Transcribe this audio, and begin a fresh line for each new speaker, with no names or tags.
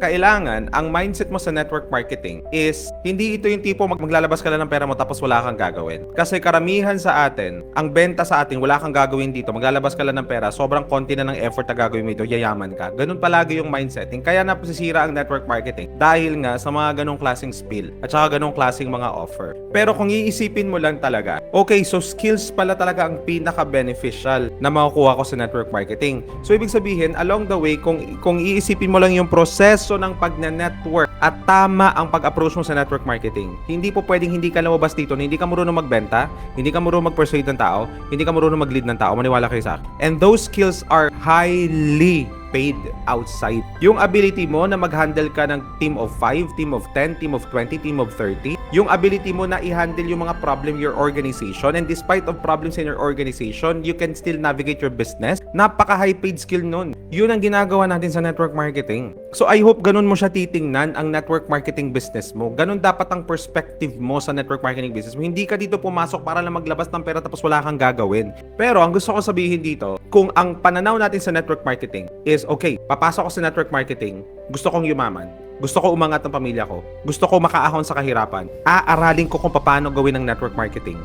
Kailangan, ang mindset mo sa network marketing is, hindi ito yung tipo mag- maglalabas ka lang ng pera mo tapos wala kang gagawin. Kasi karamihan sa atin, ang benta sa atin, wala kang gagawin dito, maglalabas ka lang ng pera, sobrang konti na ng effort na gagawin mo ito, yayaman ka. Ganun palagi yung mindsetting. Kaya napasisira ang network marketing dahil nga sa mga ganong klaseng spill at saka ganong klaseng mga offer. Pero kung iisipin mo lang talaga, okay, so skills pala talaga ang pinaka-beneficial na makukuha ko sa network marketing. So ibig sabihin, along the way, kung, kung iisipin mo lang yung proseso ng pagna-network at tama ang pag-approach mo sa network marketing, hindi po pwedeng hindi ka lumabas dito na hindi ka marunong magbenta, hindi ka marunong mag-persuade ng tao, hindi ka marunong mag-lead ng tao, maniwala kayo sa akin. And those skills are highly paid outside. Yung ability mo na mag-handle ka ng team of 5, team of 10, team of 20, team of 30. Yung ability mo na i-handle yung mga problem your organization and despite of problems in your organization, you can still navigate your business. Napaka high paid skill nun. Yun ang ginagawa natin sa network marketing. So I hope ganun mo siya titingnan ang network marketing business mo. Ganun dapat ang perspective mo sa network marketing business mo. Hindi ka dito pumasok para lang maglabas ng pera tapos wala kang gagawin. Pero ang gusto ko sabihin dito, kung ang pananaw natin sa network marketing is okay, papasok ko sa network marketing, gusto kong yumaman. Gusto ko umangat ang pamilya ko. Gusto ko makaahon sa kahirapan. Aaralin ko kung paano gawin ang network marketing.